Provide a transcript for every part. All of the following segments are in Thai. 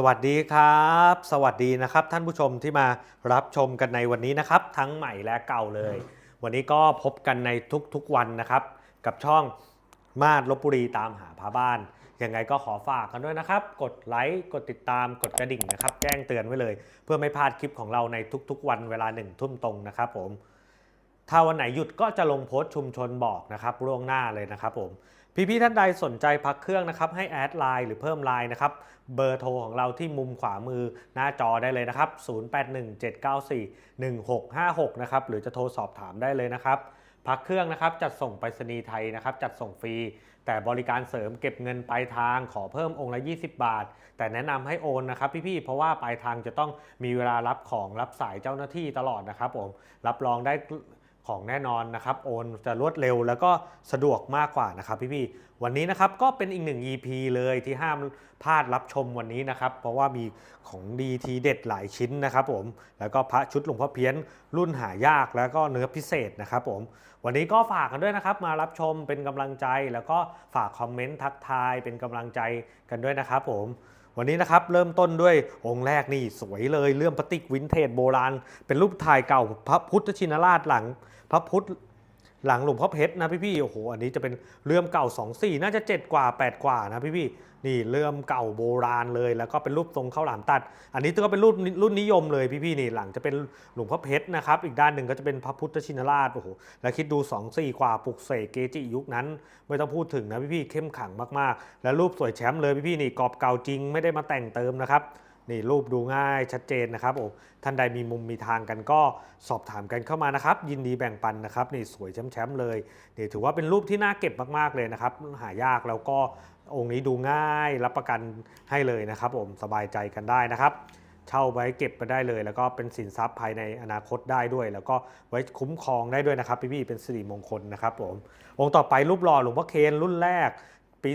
สวัสดีครับ สวัสดีนะครับ ท่านผู้ชมที่มารับชมกันในวันนี้นะครับ ทั้งใหม่และเก่าเลย วันนี้ก็พบกันในทุกๆวันนะครับ กับช่องมาดลบบุรีตามหาพาบ้านยังไงก็ขอฝากกันด้วยนะครับ กดไลค์กดติดตามกดกระดิ่งนะครับ แจ้งเตือนไว้เลย เพื่อไม่พลาดคลิปของเราในทุกๆ วันเวลาหนึ่งทุ่มตรงนะครับผมถ้าวันไหนหยุดก็จะลงโพสต์ชุมชนบอกนะครับล่วงหน้าเลยนะครับผม พี่ๆท่านใดสนใจพักเครื่องนะครับให้แอดไลน์หรือเพิ่มไลน์นะครับเบอร์โทรของเราที่มุมขวามือหน้าจอได้เลยนะครับ 0817941656 นะครับหรือจะโทรสอบถามได้เลยนะครับพักเครื่องนะครับจัดส่งไปรษณีย์ไทยนะครับจัดส่งฟรี แต่บริการเสริมเก็บเงินปลายทางขอเพิ่มองค์ละ 20 บาท แต่แนะนำให้โอนนะครับพี่ๆเพราะว่าปลายทางจะต้องมีเวลารับของรับสายเจ้าหน้าที่ตลอดนะครับผมรับรองได้ ของแน่นอนนะครับโอนจะรวดเร็วแล้วก็สะดวกมากกว่านะครับพี่ๆวันนี้นะครับก็เป็นอีกหนึ่ง EP เลยที่ห้ามพลาดรับชมวันนี้นะครับ เพราะว่ามีของดีทีเด็ดหลายชิ้นนะครับผมแล้วก็พระชุดหลวงพ่อเพี้ยนรุ่นหายากแล้วก็เนื้อพิเศษนะครับผมวันนี้ก็ฝากกันด้วยนะครับ มารับชมเป็นกำลังใจแล้วก็ฝากคอมเมนต์ทักทายเป็นกำลังใจกันด้วยนะครับผม วันนี้นะครับเริ่มต้นด้วยองค์แรกนี่สวยเลยเรื่องพลาสติกวินเทจโบราณ เป็นรูปถ่ายเก่าพระพุทธชินราชหลัง พระพุทธ หลังหลวงพ่อเพชรนะพี่ๆโอ้โหอันนี้จะเป็นเลื่อมเก่า 2 4 น่าจะ 7 กว่า 8 กว่านะพี่ๆนี่เลื่อมเก่าโบราณเลย แล้วก็เป็นรูปทรงข้าวหลามตัด อันนี้ก็เป็นรุ่นรุ่นนิยมเลยพี่ๆนี่หลังจะเป็นหลวงพ่อเพชรนะครับอีกด้านหนึ่งก็จะเป็นพระพุทธชินราชโอ้โหแล้วคิดดู 2 4 กว่าปลุกเสกเกจิยุคนั้น ไม่ต้องพูดถึงนะพี่ๆเข้มขังมากๆ และรูปสวยแชมป์เลยพี่ๆนี่กรอบเก่าจริงไม่ได้มาแต่งเติมนะครับ นี่รูปดูง่ายชัดเจนนะครับโอ้ท่านใดมีมุมมีทางกันก็สอบถามกันเข้ามานะครับ ยินดีแบ่งปันนะครับนี่สวยแชมป์ๆเลยนี่ถือว่าเป็นรูปที่น่าเก็บมากๆเลยนะครับ หายากแล้วก็องค์นี้ดูง่ายรับประกันให้เลยนะครับผมสบายใจกันได้นะครับ เช่าไว้เก็บไปได้เลย แล้วก็เป็นสินทรัพย์ภายในอนาคตได้ด้วย แล้วก็ไว้คุ้มครองได้ด้วยนะครับพี่ๆเป็นสิริมงคลนะครับผมองค์ต่อไปรูปหล่อหลวงพ่อเคนรุ่นแรกปี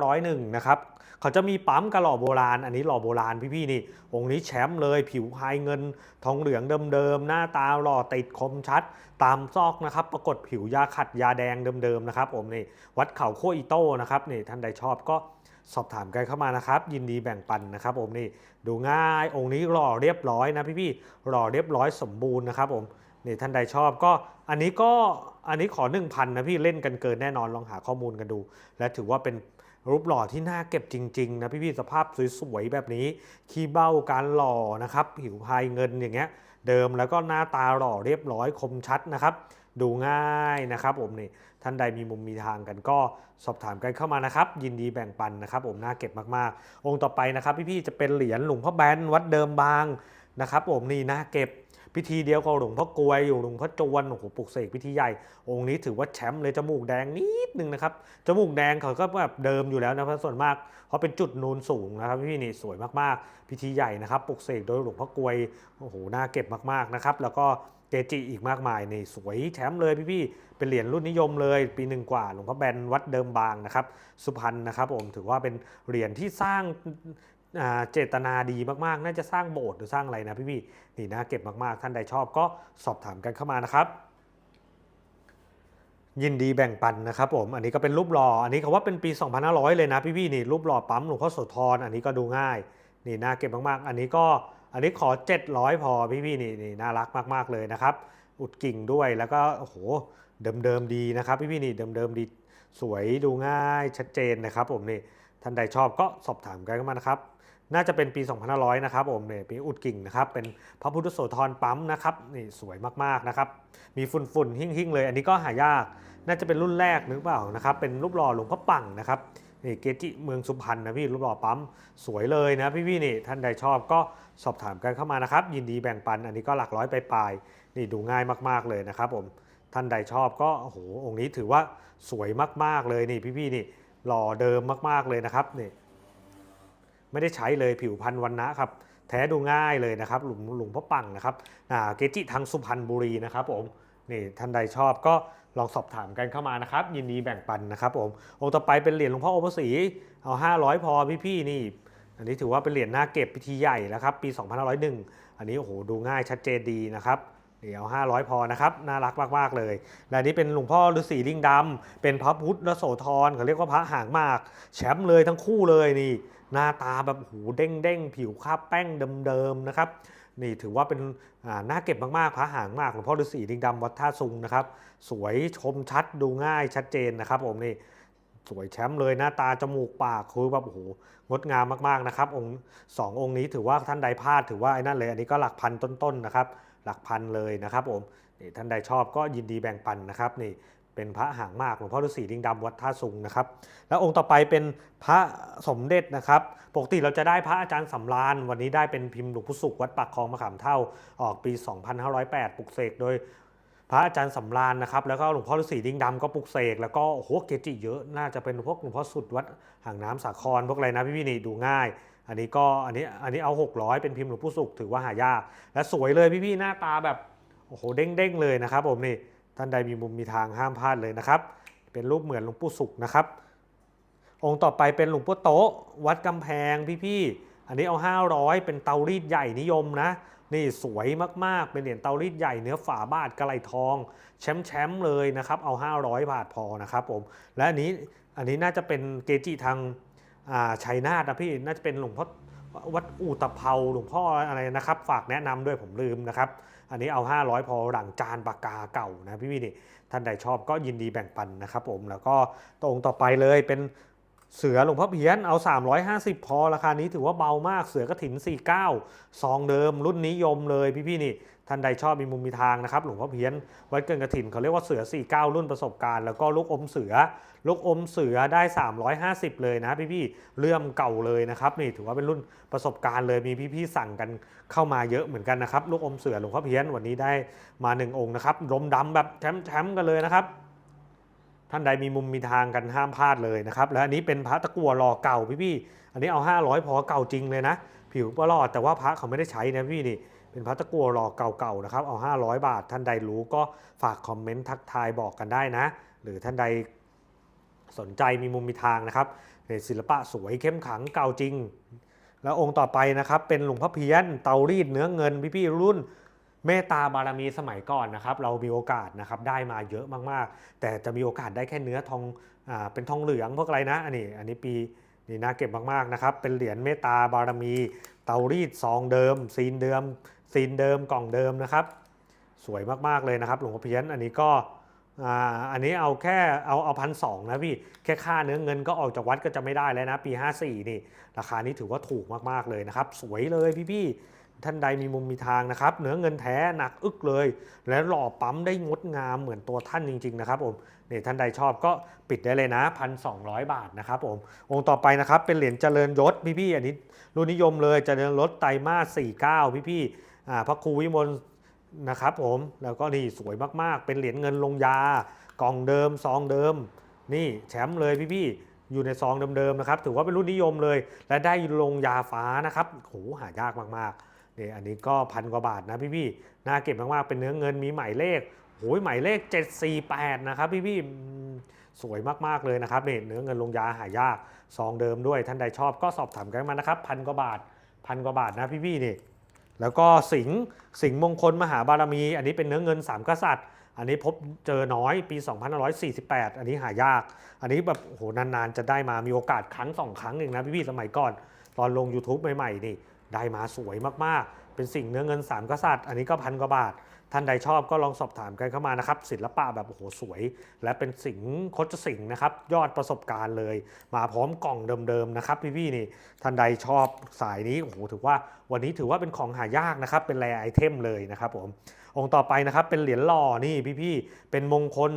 2501 นะครับ เขาจะมีปั๊มกระหล่อโบราณ อันนี้หล่อโบราณพี่ๆนี่ องค์นี้แชมป์เลยผิวพายเงิน ทองเหลืองเดิมๆ หน้าตาหล่อติดคมชัด ตามซอกนะครับ ปรากฏผิวยาขัดยาแดงเดิมๆนะครับผมนี่วัดเขาโคอีโต้นะครับนี่ท่านใดชอบก็สอบถามกันเข้ามานะครับ ยินดีแบ่งปันนะครับผมนี่ดูง่ายองค์นี้หล่อเรียบร้อยนะพี่ๆหล่อเรียบร้อยสมบูรณ์นะครับผมนี่ท่านใดชอบก็อันนี้ก็อันนี้ขอ 1,000นะพี่เล่นกันเกินแน่นอนลองหาข้อมูลกันดู และถือว่าเป็น รูปหล่อที่น่าเก็บจริงๆนะพี่ๆสภาพสวยๆแบบนี้ขี้เบ้าการหล่อนะครับผิวพายเงินอย่างเงี้ยเดิมแล้วก็หน้าตาหล่อเรียบร้อยคมชัดนะครับดูง่ายนะครับผมนี่ท่านใดมีมุมมีทางกันก็สอบถามกันเข้ามานะครับ ยินดีแบ่งปันนะครับผมน่าเก็บมากๆ องค์ต่อไปนะครับพี่ๆจะเป็นเหรียญหลวงพ่อแบนวัดเดิมบางนะครับผมนี่น่าเก็บ พิธีเดียวกับหลวงพ่อกวยอยู่หลวงพ่อจวนโอ้โหปลุกเสกพิธีใหญ่ องค์นี้ถือว่าแชมป์เลยจมูกแดงนิดนึงนะครับจมูกแดงเขาก็แบบเดิมอยู่แล้วนะเพราะส่วนมากเพราะเป็นจุดนูนสูงนะครับพี่นี่สวยมากๆ พิธีใหญ่นะครับปลุกเสกโดยหลวงพ่อกวยโอ้โหน่าเก็บมากๆนะครับแล้วก็เกจิอีกมากมายนี่สวยแชมป์เลยพี่ๆเป็นเหรียญรุ่นนิยมเลย ปีหนึ่งกว่าหลวงพ่อแบนวัดเดิมบางนะครับสุพรรณนะครับผมถือว่าเป็นเหรียญที่สร้าง เจตนาดีมากๆ น่าจะสร้างโบสถ์หรือสร้างอะไรนะพี่ๆนี่นะเก็บมากๆ ท่านใดชอบก็สอบถามกันเข้ามานะครับ ยินดีแบ่งปันนะครับผม อันนี้ก็เป็นรูปหล่อ อันนี้เขาว่าเป็นปี 2500 เลยนะพี่ๆนี่รูปหล่อปั๊มหลวงพ่อโสธร อันนี้ก็ดูง่าย นี่น่าเก็บมากๆ อันนี้ก็อันนี้ขอ 700 พอพี่ๆนี่นี่น่ารักมากๆเลยนะครับ อุดกิ่งด้วยแล้วก็โอ้โหเดิมๆดีนะครับพี่ๆนี่เดิมๆดีสวยดูง่ายชัดเจนนะครับผมนี่ท่านใดชอบก็สอบถามกันเข้ามานะครับ น่าจะเป็นปี 2500 นะครับผมเนี่ยปีอุดกิ่งนะครับ เป็นพระพุทธโสธรปั๊มนะครับนี่สวยมากๆนะครับ มีฝุ่นๆ หิ่งๆ เลย อันนี้ก็หายาก น่าจะเป็นรุ่นแรกหรือเปล่านะครับ เป็นรูปหล่อหลวงพ่อปังนะครับนี่เกจิเมืองสุพรรณนะพี่รูปหล่อปั๊มสวยเลยนะพี่ๆนี่ท่านใดชอบก็สอบถามกันเข้ามานะครับ ยินดีแบ่งปัน อันนี้ก็หลักร้อยไปลายนี่ดูง่ายมากๆเลยนะครับผมท่านใดชอบก็โอ้โหองค์นี้ถือว่าสวยมากๆเลยนี่พี่ๆนี่หล่อเดิมมากๆเลยนะครับนี่ ไม่ได้ใช้เลยผิวพันวันนะครับแท้ดูง่ายเลยนะครับหลุมหลวงพ่อปังนะครับอ่าเกจิทางสุพรรณบุรีนะครับผมนี่ท่านใดชอบก็ลองสอบถามกันเข้ามานะครับ ยินดีแบ่งปันนะครับผมองค์ต่อไปเป็นเหรียญหลวงพ่อโอภสีเอา 500 พอพี่ๆนี่ อันนี้ถือว่าเป็นเหรียญหน้าเก็บพิธีใหญ่แล้วครับปี 2501 อันนี้โอ้โหดูง่ายชัดเจนดีนะครับ นี่เอา500 พอนะครับ น่ารักมาก ๆ เลยและนี้เป็นหลวงพ่อฤาษีลิงดำเป็นพระพุทธโสธรเขาเรียกว่าพระหางมาก แชมป์เลยทั้งคู่เลยนี่ หน้าตาแบบโอ้โหูเด้งเด้งผิวคาบแป้งเดิม ๆ นะครับ นี่ถือว่าเป็นอ่าน่าเก็บมาก ๆ พระหางมากหลวงพ่อฤาษีลิงดำวัดท่าซุงนะครับ สวยชมชัดดูง่ายชัดเจนนะครับผมนี่สวยแชมป์เลยหน้าตาจมูกปากคือแบบโอ้โหงดงามมากๆนะครับองค์สององค์นี้ถือว่าท่านใดพลาดถือว่าไอ้นั่นเลย อันนี้ก็หลักพันต้นๆนะครับ หลักพันเลยนะครับผมนี่ท่านใดชอบก็ยินดีแบ่งปันนะครับนี่เป็นพระหางมากหลวงพ่อฤาษีลิงดำวัดท่าซุงนะครับ แล้วองค์ต่อไปเป็นพระสมเด็จนะครับ ปกติเราจะได้พระอาจารย์สำราญวันนี้ได้เป็นพิมพ์หลวงพุสุกวัดปากคลองมะขามเท่าออกปี 2508 ปลุกเสกโดยพระอาจารย์สำราญนะครับ แล้วก็หลวงพ่อฤาษีลิงดำก็ปลุกเสกแล้วก็โอ้โหเกจิเยอะน่าจะเป็นพวกหลวงพ่อสุดวัดห่างน้ำสาครพวกอะไรนะพี่พี่ๆนี่ดูง่าย อันนี้ก็อันนี้อันนี้เอา 600 เป็นพิมพ์หลวงปู่สุขถือว่าหายาก และสวยเลยพี่ๆหน้าตาแบบโอ้โหเด้งๆเลยนะครับผมนี่ท่านใดมีมุมมีทางห้ามพลาดเลยนะครับ เป็นรูปเหมือนหลวงปู่สุขนะครับ องค์ต่อไปเป็นหลวงปู่โตะวัดกำแพงพี่ๆอันนี้เอา 500 เป็นเตารีดใหญ่นิยมนะนี่สวยมากๆ เป็นเหรียญเตารีดใหญ่เนื้อฝาบาทกระไหลทอง แชมป์แชมป์เลยนะครับเอา 500 บาทพอนะครับผมและอันนี้อันนี้น่าจะเป็นเกจิทาง ชัยนาทนะพี่น่าจะเป็นหลวงพ่อวัดอู่ตะเภาหลวงพ่ออะไรนะครับ ฝากแนะนำด้วยผมลืมนะครับ อันนี้เอา 500 พอหลังจานปากกาเก่านะพี่พี่นี่ท่านใดชอบก็ยินดีแบ่งปันนะครับผมแล้วก็ตรงต่อไปเลยเป็นเสือหลวงพ่อเพี้ยนเอา 350 พอราคานี้ถือว่าเบามากเสือกระถิน 49 ซองเดิมรุ่นนิยมเลยพี่พี่นี่ ท่านใดชอบมีมุมมีทางนะครับหลวงพ่อเพี้ยนวัดเกินกระถิ่นเขาเรียกว่าเสือ 49 รุ่นประสบการณ์ แล้วก็ลูกอมเสือ ลูกอมเสือได้ 350 เลยนะพี่พี่ๆเลื่อมเก่าเลยนะครับนี่ถือว่าเป็นรุ่นประสบการณ์เลยมีพี่ๆสั่งกันเข้ามาเยอะเหมือนกันนะครับลูกอมเสือหลวงพ่อเพี้ยนวันนี้ได้มาหนึ่งองค์นะครับลมดำแบบแชมป์ๆกันเลยนะครับท่านใดมีมุมมีทางกันห้ามพลาดเลยนะครับ และอันนี้เป็นพระตะกั่วหล่อเก่าพี่ๆอันนี้เอา 500 พอเก่าจริงเลยนะ ผิวประหลอดแต่ว่าพระเขาไม่ได้ใช้นะพี่นี่เป็นพระตะกัวหล่อเก่าๆนะครับเอา 500 บาท ท่านใดรู้ก็ฝากคอมเมนต์ทักทายบอกกันได้นะ หรือท่านใดสนใจมีมุมมีทางนะครับในศิลปะสวยเข้มขังเก่าจริง แล้วองค์ต่อไปนะครับ เป็นหลวงพ่อเพี้ยนเตารีดเนื้อเงินพี่ๆรุ่นเมตตาบารมีสมัยก่อนนะครับ เรามีโอกาสนะครับได้มาเยอะมากๆ แต่จะมีโอกาสได้แค่เนื้อทองอเป็นทองเหลืองพวกอะไรนะอันนี้อันนี้ปี นี่น่าเก็บมากๆนะครับ เป็นเหรียญเมตตาบารมี เตารีดซองเดิม ซีนเดิม ซีนเดิมกล่องเดิมนะครับ สวยมากๆเลยนะครับ หลวงพ่อเพี้ยนอันนี้ก็อ,อันนี้เอาแค่เอาเอาพันสองนะพี่ แค่ค่าเนื้อเงินก็ออกจากวัดก็จะไม่ได้แล้วนะ ปี 54 นี่ ราคานี้ถือว่าถูกมากๆเลยนะครับ สวยเลยพี่ๆ ท่านใดมีมุมมีทางนะครับเนื้อเงินแท้หนักอึกเลย และหล่อปั๊มได้งดงามเหมือนตัวท่านจริง ๆ นะครับผมเนี่ยท่านใดชอบก็ปิดได้เลยนะพันสองบาทนะครับผมองค์ต่อไปนะครับเป็นเหรียญเจริญยศพี่ๆอันนี้รุ่นนิยมเลยเจริญยศไตรมาส49พี่ๆอ่าพระครูวิมลนะครับผมแล้วก็นี่สวยมากๆ เป็นเหรียญเงินลงยากล่องเดิมซองเดิม นี่แชมป์เลยพี่ๆอยู่ในซองเดิมๆนะครับ ถือว่าเป็นรุ่นนิยมเลย และได้ลงยาฟ้านะครับโหหายากมากๆ นี่อันนี้ก็พันกว่าบาทนะพี่ๆน่าเก็บมากๆ เป็นเนื้อเงินมีหมายเลขโหยหมายเลข 748 นะครับพี่ๆอืมสวยมากๆเลยนะครับเนี่เนื้อเงินลงยาหายากซองเดิมด้วยท่านใดชอบก็สอบถามกันมานะครับพันกว่าบาทพันกว่าบาทนะพี่ๆนี่แล้วก็สิงสิงมงคลมหาบารมี อันนี้เป็นเนื้อเงินสามกษัตริย์ อันนี้พบเจอน้อยปี 2548 อันนี้หายาก อันนี้แบบโอ้โหนานๆ จะได้มามีโอกาสครั้งสองครั้งเองนะพี่ๆสมัยก่อน ตอนลง YouTube ใหม่ๆนี่ ได้มาสวยมากๆ เป็นสิ่งเนื้อเงินสามกษัตริย์ อันนี้ก็พันกว่าบาท ท่านใดชอบก็ลองสอบถามกันเข้ามานะครับ ศิลปะแบบโอ้โหสวย และเป็นสิงคดสิงนะครับ ยอดประสบการณ์เลย มาพร้อมกล่องเดิมๆนะครับพี่ๆนี่ ท่านใดชอบสายนี้โอ้โหถือว่าวันนี้ถือว่าเป็นของหายากนะครับ เป็นแรไอเทมเลยนะครับผม องค์ต่อไปนะครับเป็นเหรียญหล่อนี่พี่ๆเป็นมงคล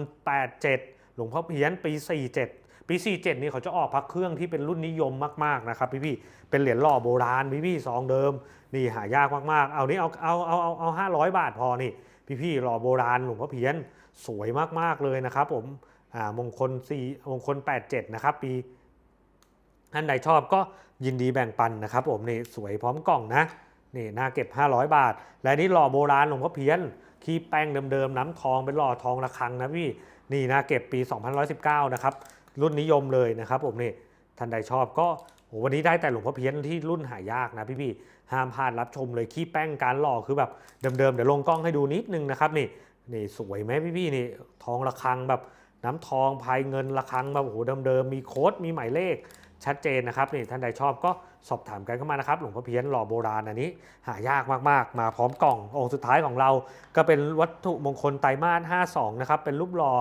87 หลวงพ่อเพี้ยนปี 47 ปี 47 นี่เขาจะออกพระเครื่องที่เป็นรุ่นนิยมมากๆนะครับพี่ๆเป็นเหรียญหล่อโบราณพี่ๆซองเดิม นี่หายากมากๆ เอานี่เอาเอาเอาเอาเอาห้าร้อยบาทพอนี่พี่ๆหล่อโบราณหลวงพ่อเพี้ยนสวยมากๆเลยนะครับผมอ่ามงคล4มงคล 87 นะครับปีท่านใดชอบก็ยินดีแบ่งปันนะครับผมนี่สวยพร้อมกล่องนะนี่น่าเก็บ 500 บาท และนี่หล่อโบราณหลวงพ่อเพี้ยนขี้แป้งเดิมๆน้ำทองเป็นหล่อทองระฆังนะพี่นี่น่าเก็บปี2119 นะครับ รุ่นนิยมเลยนะครับผมนี่ท่านใดชอบก็โอ้วันนี้ได้แต่หลวงพ่อเพี้ยนที่รุ่นหายากนะพี่ๆห้ามพลาดรับชมเลยขี้แป้งการหล่อคือแบบเดิมๆเดี๋ยวลงกล้องให้ดูนิดนึงนะครับนี่นี่สวยไหมพี่ๆนี่ทองระฆังแบบน้ำทองภายเงินระฆังแบบโอ้โหเดิมๆมีโค้ดมีหมายเลขชัดเจนนะครับนี่ท่านใดชอบก็สอบถามกันเข้ามานะครับ หลวงพ่อเพี้ยนหล่อโบราณอันนี้ หายากมากๆ มาพร้อมกล่ององค์สุดท้ายของเรา ก็เป็นวัตถุมงคลไตรมาส52นะครับเป็นรูปหล่อ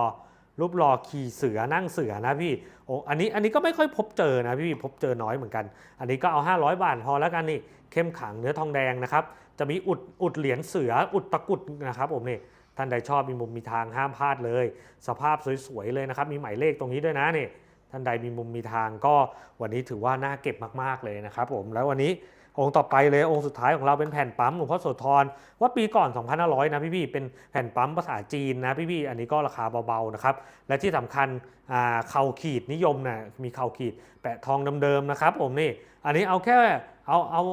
รูปหล่อขี่เสือนั่งเสือนะพี่โอ้อันนี้อันนี้ก็ไม่ค่อยพบเจอนะพี่พบเจอน้อยเหมือนกัน อันนี้ก็เอา 500 บาทพอแล้วกันนี่เข้มขังเนื้อทองแดงนะครับจะมีอุดอุดเหรียญเสืออุดตะกุดนะครับผมนี่ท่านใดชอบมีมุมมีทางห้ามพลาดเลย สภาพสวยๆเลยนะครับมีหมายเลขตรงนี้ด้วยนะนี่ท่านใดมีมุมมีทางก็วันนี้ถือว่าน่าเก็บมากๆเลยนะครับผมแล้ววันนี้ องค์ต่อไปเลยองค์สุดท้ายของเราเป็นแผ่นปั๊มหลวงพ่อโสธรว่าปีก่อน 2,500 นะพี่ๆเป็นแผ่นปั๊มภาษาจีนนะพี่ๆอันนี้ก็ราคาเบาๆนะครับและที่สำคัญอ่าเข่าขีดนิยมนะมีเข่าขีดแปะทองเดิมๆนะครับผมนี่อันนี้เอาแค่เอาเอา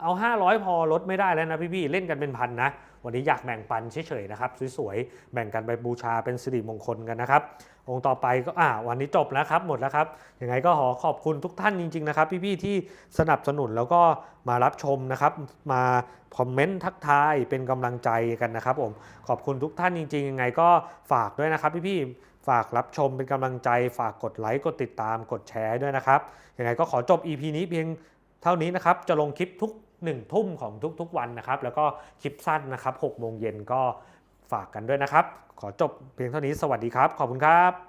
เอา 500 พอลดไม่ได้แล้วนะพี่ๆเล่นกันเป็นพันนะ วันนี้อยากแบ่งปันเฉยๆนะครับสวยๆแบ่งกันไปบูชาเป็นสิริมงคลกันนะครับ องค์ต่อไปก็อ่าวันนี้จบแล้วครับหมดแล้วครับยังไงก็ขอขอบคุณทุกท่านจริงๆนะครับ พี่ๆที่สนับสนุนแล้วก็มารับชมนะครับ มาคอมเมนต์ทักทายเป็นกำลังใจกันนะครับผมขอบคุณทุกท่านจริงๆยังไงก็ฝากด้วยนะครับ พี่ๆฝากรับชมเป็นกำลังใจ ฝากกดไลค์ กดติดตาม กดแชร์ด้วยนะครับ ยังไงก็ขอจบ EP นี้เพียงเท่านี้นะครับ จะลงคลิปทุก หนึ่งทุ่มของทุกๆวันนะครับ แล้วก็คลิปสั้นนะครับ6โมงเย็นก็ฝากกันด้วยนะครับ ขอจบเพียงเท่านี้สวัสดีครับ ขอบคุณครับ